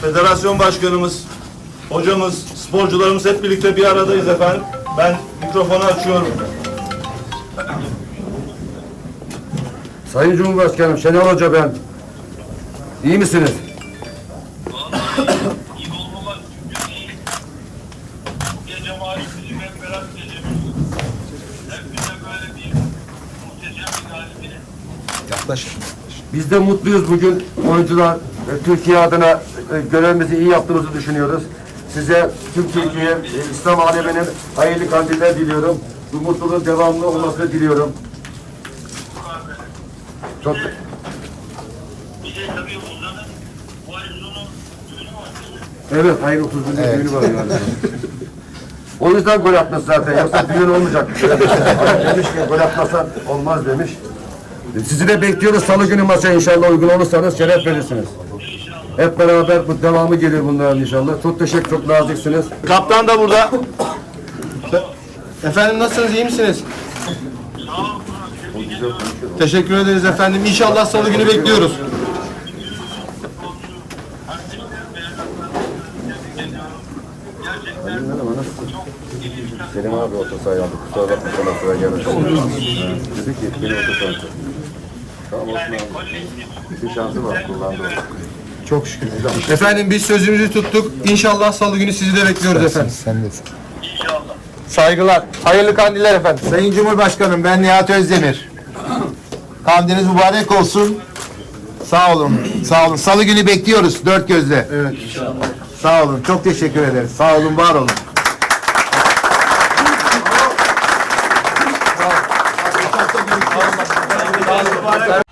federasyon başkanımız, hocamız, sporcularımız hep birlikte bir aradayız efendim. Ben mikrofonu açıyorum. Sayın Cumhurbaşkanım Şenol Hoca ben. İyi misiniz? galibiyet. Biz de mutluyuz bugün oyuncular Türkiye adına görevimizi iyi yaptığımızı düşünüyoruz. Size tüm Türkiye, e, İslam aleminin hayırlı kandiller diliyorum. Bu mutluluğun devamlı olmasını diliyorum. Çok Bir de tabii Ozan'ın bu ay sonu düğünü var. Evet, hayır 31'de düğünü var yani. O yüzden gol atmış zaten. Yoksa düğün olmayacak. Demiş ki gol atmasan olmaz demiş. Sizi de bekliyoruz salı günü maça inşallah uygun olursanız şeref verirsiniz. Hep beraber bu devamı gelir bunların inşallah. Çok teşekkür, çok naziksiniz. Kaptan da burada. Efendim nasılsınız, iyi misiniz? Teşekkür ederiz efendim. İnşallah salı günü bekliyoruz. Selim abi orta sahaya aldı. Kusura bakma sana sıra gelmiş. Dedi ki beni orta sahaya çek. Tamam olsun abi. Bir şansı var kullandı. Çok şükür. Efendim biz sözümüzü tuttuk. İnşallah salı günü sizi de bekliyoruz efendim. Sen de. Saygılar. Hayırlı kandiller efendim. Sayın Cumhurbaşkanım ben Nihat Özdemir. Kandiliniz mübarek olsun. Sağ olun. Sağ olun. Salı günü bekliyoruz dört gözle. Evet. İnşallah. Sağ olun. Çok teşekkür ederiz. Sağ olun, var olun. Sağ olun.